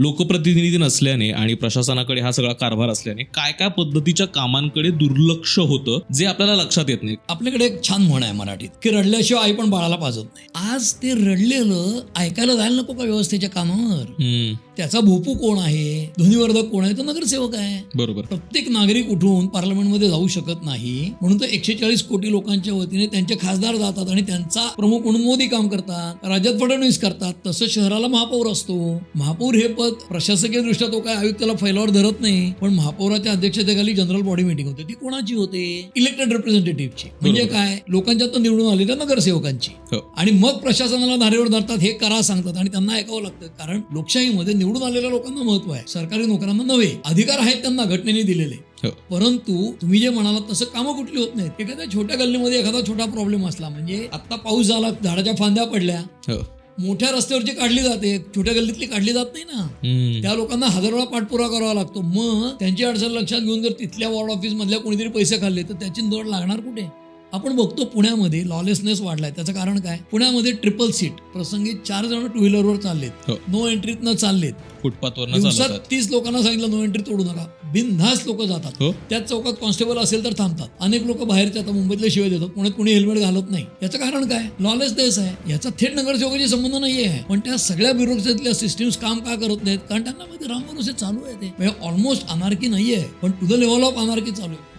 लोकप्रतिनिधी नसल्याने आणि प्रशासनाकडे हा सगळा कारभार असल्याने काय काय पद्धतीच्या कामांकडे दुर्लक्ष होतं जे आपल्याला लक्षात येत नाही. आपल्याकडे एक छान म्हण आहे मराठीत की रडल्याशिवाय आई पण बाळाला पाजत नाही. आज ते रडलेलं ऐकायला जायला नको का व्यवस्थेच्या कामावर? त्याचा भोपू कोण आहे? ध्वनिवर्धक कोण आहे? तो नगरसेवक आहे. बरोबर. प्रत्येक नागरिक उठून पार्लमेंटमध्ये जाऊ शकत नाही. म्हणून तर एकशे चाळीस कोटी लोकांच्या वतीने त्यांचे खासदार जातात आणि त्यांचा प्रमुख म्हणून मोदी काम करतात. राज्यात फडणवीस करतात. तसं शहराला महापौर असतो. महापौर हे पद प्रशासकीय दृष्ट्या तो काय आयुक्ताला फैलावर धरत नाही पण महापौराच्या अध्यक्षतेखाली जनरल बॉडी मिटिंग होते. ती कोणाची होते? इलेक्टेड रिप्रेझेंटेटिव्हची म्हणजे. काय? लोकांच्यात निवडून आलेल्या नगरसेवकांची. हो. आणि मग प्रशासनाला धारेवर धरतात हे करा सांगतात आणि त्यांना ऐकावं लागतं. कारण लोकशाहीमध्ये निवडून आलेल्या लोकांना महत्त्व आहे. सरकारी नोकरांना नव्हे. अधिकार आहेत त्यांना घटनेने दिलेले. हो. परंतु तुम्ही जे म्हणालात तसं कामं कुठली होत नाहीत. एखाद्या छोट्या गल्लीमध्ये एखादा छोटा प्रॉब्लेम असला म्हणजे आता पाऊस झाला झाडाच्या फांद्या पडल्या. मोठ्या रस्त्यावरची काढली जाते छोट्या गल्लीतली काढली जात नाही ना. त्या लोकांना हजार वेळा पाठपुरावा करावा लागतो. मग त्यांची अडचण लक्षात घेऊन जर तिथल्या वॉर्ड ऑफिस मधल्या कोणीतरी पैसे खाल्ले तर त्याची दर लागणार कुठे? आपण बघतो पुण्यामध्ये लॉलेसनेस वाढलाय. त्याचं कारण काय? पुण्यामध्ये ट्रिपल सीट प्रसंगी चार जण टू व्हीलरवर चाललेत. हो. नो एंट्रीतनं चाललेत फुटपाथवरनं दिवसात चालवतात तीस लोकांना सांगितलं नो एंट्री तोडू नका. बिनधास्त लोक जातात. हो. त्याच चौकात कॉन्स्टेबल असेल तर थांबतात. अनेक लोक बाहेरचे आता मुंबईतले शिवाय देतात. पुण्यात कोणी हेल्मेट घालत नाही. याचं कारण काय? लॉलेस देश आहे. याचा थेट नगरसेवकाशी संबंध नाही आहे पण त्या सगळ्या ब्युरोक्रेसीतल्या सिस्टीम्स काम का करत नाहीत? कारण त्यांना माहिती राम भरोसे चालू आहे ते. म्हणजे ऑलमोस्ट अनार्की नाहीये. पण to the level of anarchy चालू आहे.